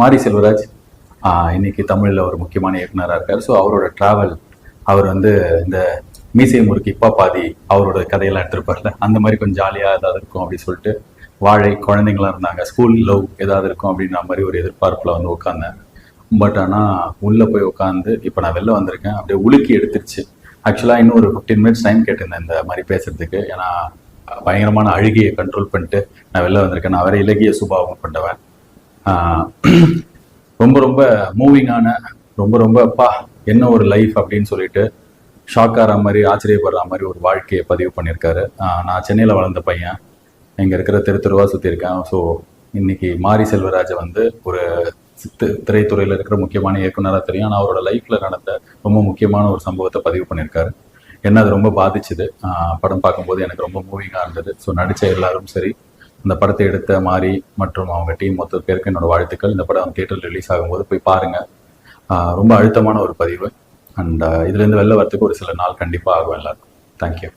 மாரி செல்வராஜ் இன்னைக்கு தமிழில் ஒரு முக்கியமான இயக்குனராக இருக்கார். ஸோ அவரோட ட்ராவல் அவர் வந்து இந்த மீசை முறுக்கு இப்பா பாதி அவரோட கதையெல்லாம் எடுத்திருப்பார்ல. அந்த மாதிரி கொஞ்சம் ஜாலியாக ஏதாவது இருக்கும் அப்படின்னு சொல்லிட்டு வாழை குழந்தைங்களாம் இருந்தாங்க ஸ்கூல் லவ் ஏதாவது இருக்கும் அப்படின்ற மாதிரி ஒரு எதிர்பார்ப்பில் வந்து உட்காந்தேன் பட் ஆனால் உள்ளே போய் உட்காந்து இப்போ நான் வெளில வந்திருக்கேன் அப்படியே உலுக்கி எடுத்துருச்சு. ஆக்சுவலாக இன்னும் ஒரு ஃபிஃப்டீன் மினிட்ஸ் டைம் கேட்டிருந்தேன் இந்த மாதிரி பேசுறதுக்கு. ஏன்னா பயங்கரமான அழுகையை கண்ட்ரோல் பண்ணிட்டு நான் வெளில வந்திருக்கேன். நான் வேற இலகிய சுபாவம் கொண்டவன். ரொம்ப ரொம்ப மூவிங்கான ரொம்ப ரொம்ப அப்பா என்ன ஒரு லைஃப் அப்படின்னு சொல்லிட்டு ஷாக் ஆகிற மாதிரி ஆச்சரியப்படுற மாதிரி ஒரு வாழ்க்கையை பதிவு பண்ணியிருக்காரு. நான் சென்னையில் வளர்ந்த பையன். இங்கே இருக்கிற தெரு தெருவா ஸோ இன்னைக்கு மாரி செல்வராஜை வந்து ஒரு சித்து திரைத்துறையில் இருக்கிற முக்கியமான இயக்குனராக தெரியும். ஆனால் அவரோட லைஃப்பில் நடந்த ரொம்ப முக்கியமான ஒரு சம்பவத்தை பதிவு பண்ணியிருக்காரு. என்ன அது ரொம்ப பாதிச்சுது. படம் பார்க்கும்போது எனக்கு ரொம்ப மூவிங்காக இருந்தது. ஸோ நடித்த எல்லாரும் சரி. இந்த படத்தை எடுத்த மாதிரி மற்றும் அவங்க டீம் மொத்த பேருக்கு என்னோட வாழ்த்துக்கள். இந்த படம் தியேட்டர் ரிலீஸ் ஆகும்போது போய் பாருங்கள் ரொம்ப அழுத்தமான ஒரு பதிவு. அண்ட் இதுலேருந்து வெளில வரத்துக்கு ஒரு சில நாள் கண்டிப்பாக ஆகும் எல்லாருக்கும். தேங்க்யூ